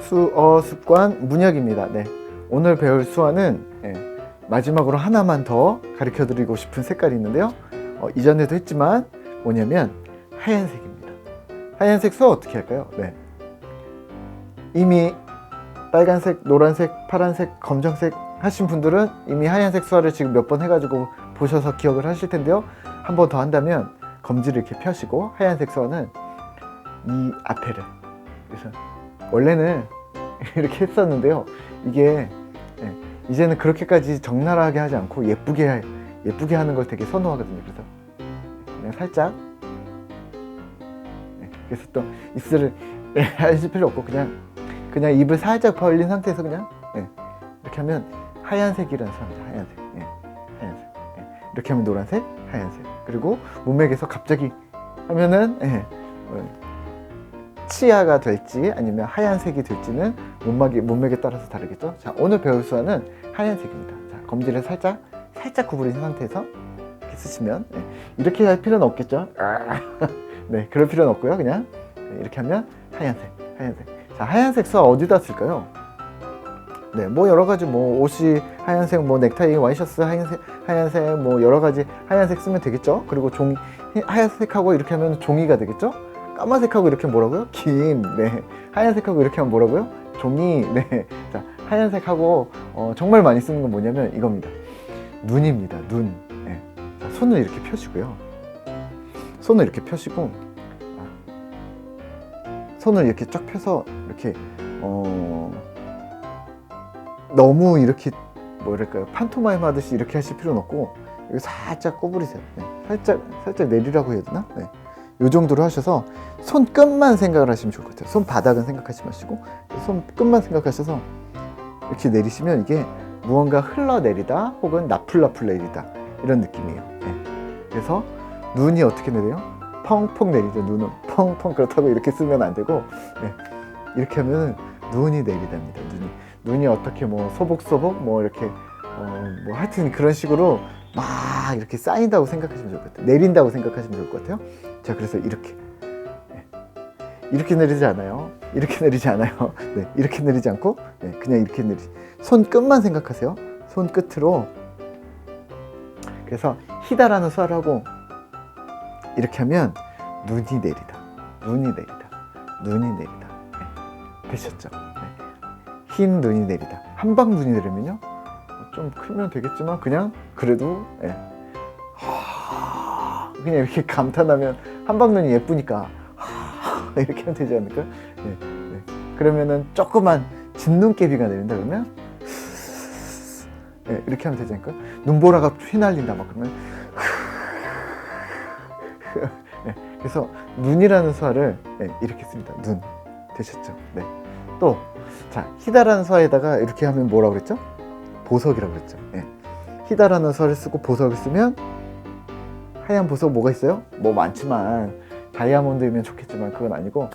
수어 습관 문혁입니다. 네. 오늘 배울 수어는 예, 마지막으로 하나만 더 가르쳐 드리고 싶은 색깔이 있는데요. 어, 이전에도 했지만 뭐냐면 하얀색입니다. 하얀색 수어 어떻게 할까요? 네. 이미 빨간색, 노란색, 파란색, 검정색 하신 분들은 이미 하얀색 수화를 지금 몇 번 해가지고 보셔서 기억을 하실 텐데요. 한 번 더 한다면 검지를 이렇게 펴시고 하얀색 수화는 이 앞에를 그래서 원래는 이렇게 했었는데요. 이게 예, 이제는 그렇게까지 적나라하게 하지 않고 예쁘게 예쁘게 하는 걸 되게 선호하거든요. 그래서 그냥 살짝 예, 그래서 또 입술을 예, 하실 필요 없고 그냥 그냥 입을 살짝 벌린 상태에서 그냥 예, 이렇게 하면 하얀색이라는 소리입니다. 하얀색, 이렇게 하면 노란색, 하얀색. 그리고 문맥에서 갑자기 하면은 예, 어, 치아가 될지 아니면 하얀색이 될지는 문맥에, 문맥에 따라서 다르겠죠. 자, 오늘 배울 수화는 하얀색입니다. 자, 검지를 살짝 살짝 구부린 상태에서 이렇게 쓰시면 예, 이렇게 할 필요는 없겠죠. 아, 네, 그럴 필요는 없고요. 그냥 네, 이렇게 하면 하얀색, 하얀색. 자, 하얀색 수화 어디다 쓸까요? 네, 뭐 여러 가지 뭐 옷이 하얀색, 뭐 넥타이, 와이셔츠 하얀색, 하얀색, 뭐 여러 가지 하얀색 쓰면 되겠죠. 그리고 종이 하얀색하고 이렇게 하면 종이가 되겠죠. 까만색하고 이렇게 뭐라고요? 김. 네. 하얀색하고 이렇게 하면 뭐라고요? 종이. 네. 자, 하얀색하고 어, 정말 많이 쓰는 건 뭐냐면 이겁니다. 눈입니다. 눈. 네. 자, 손을 이렇게 펴시고요. 손을 이렇게 펴시고 아, 손을 이렇게 쫙 펴서 이렇게 어 너무 이렇게 뭐랄까요 판토마임 하듯이 이렇게 하실 필요는 없고 여기 살짝 구부리세요. 네. 살짝 살짝 내리라고 해야 되나? 네. 요 정도로 하셔서 손끝만 생각을 하시면 좋을 것 같아요. 손바닥은 생각하지 마시고 손끝만 생각하셔서 이렇게 내리시면 이게 무언가 흘러내리다 혹은 나풀나풀 내리다 이런 느낌이에요. 네. 그래서 눈이 어떻게 내려요? 펑펑 내리죠. 눈은 펑펑 그렇다고 이렇게 쓰면 안 되고 네. 이렇게 하면 눈이 내리답니다. 눈이 눈이 어떻게 뭐 소복소복 뭐 이렇게 어, 뭐 하여튼 그런 식으로 막 이렇게 쌓인다고 생각하시면 좋을 것 같아요. 내린다고 생각하시면 좋을 것 같아요. 자, 그래서 이렇게. 네. 이렇게 내리지 않아요. 이렇게 내리지 않아요. 네, 이렇게 내리지 않고, 네, 그냥 이렇게 내리지. 손끝만 생각하세요. 손끝으로. 그래서 히다라는 수화를 하고, 이렇게 하면 눈이 내리다. 눈이 내리다. 눈이 내리다. 네, 되셨죠? 네. 흰 눈이 내리다. 한방 눈이 내리면요. 좀 크면 되겠지만 그냥 그래도 예. 하, 그냥 이렇게 감탄하면 한방눈이 예쁘니까 하, 이렇게 하면 되지 않을까? 예, 예. 그러면은 조그만 진눈깨비가 내린다 그러면 예, 이렇게 하면 되지 않을까? 눈보라가 휘날린다 막 그러면 예, 그래서 눈이라는 수화를 예, 이렇게 씁니다. 눈 되셨죠? 네. 또 자, 히다라는 수화에다가 이렇게 하면 뭐라고 그랬죠? 보석이라고 그랬죠. 예. 히다라는 수화를 쓰고 보석을 쓰면 하얀 보석 뭐가 있어요? 뭐 많지만 다이아몬드이면 좋겠지만 그건 아니고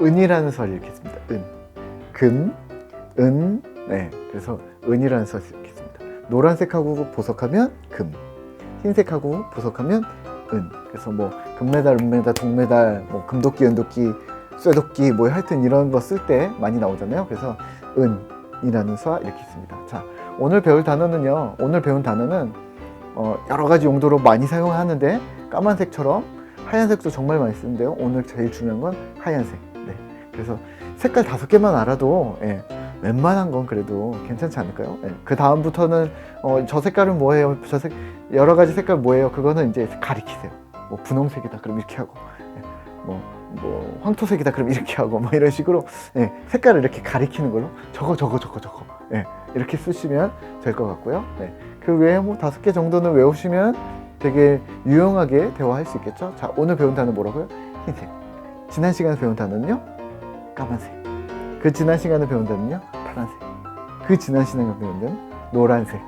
은이라는 수화를 이렇게 씁니다. 은, 금, 은, 네. 그래서 은이라는 수화를 이렇게 씁니다. 노란색하고 보석하면 금, 흰색하고 보석하면 은. 그래서 뭐 금메달, 은메달, 동메달, 뭐 금도끼, 은도끼, 쇠도끼, 뭐 하여튼 이런 거 쓸 때 많이 나오잖아요. 그래서 은이라는 수화 이렇게 씁니다. 자, 오늘 배울 단어는요. 오늘 배운 단어는 어, 여러 가지 용도로 많이 사용하는데 까만색처럼 하얀색도 정말 많이 쓰는데요. 오늘 제일 중요한 건 하얀색. 네. 그래서 색깔 다섯 개만 알아도 예, 웬만한 건 그래도 괜찮지 않을까요? 예. 그 다음부터는 어, 저 색깔은 뭐예요? 저 색 여러 가지 색깔 뭐예요? 그거는 이제 가리키세요. 뭐 분홍색이다 그럼 이렇게 하고 예. 뭐, 뭐 황토색이다 그럼 이렇게 하고 뭐 이런 식으로 예, 색깔을 이렇게 가리키는 걸로 저거 저거 저거 저거 예, 이렇게 쓰시면 될 것 같고요. 네. 그 외에 뭐 다섯 개 정도는 외우시면 되게 유용하게 대화할 수 있겠죠. 자, 오늘 배운 단어 뭐라고요? 흰색. 지난 시간에 배운 단어는요? 까만색. 그 지난 시간에 배운 단어는요? 파란색. 그 지난 시간에 배운 단어는 노란색.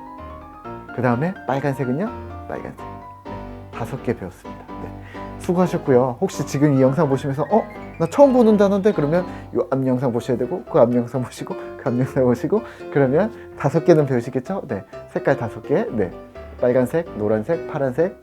그 다음에 빨간색은요? 빨간색. 네. 다섯 개 배웠습니다. 네. 수고하셨고요. 혹시 지금 이 영상 보시면서 어? 나 처음 보는 단어인데 그러면 이 앞 영상 보셔야 되고 그 앞 영상 보시고 영상 보시고 그러면 다섯 개는 배우시겠죠? 네, 색깔 다섯 개, 네, 빨간색, 노란색, 파란색,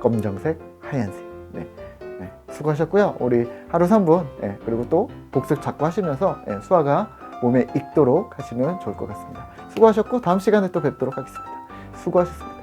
검정색, 하얀색, 네, 네. 수고하셨고요. 우리 하루 3분 예, 그리고 또 복습 자꾸 하시면서 예, 수화가 몸에 익도록 하시면 좋을 것 같습니다. 수고하셨고 다음 시간에 또 뵙도록 하겠습니다. 수고하셨습니다.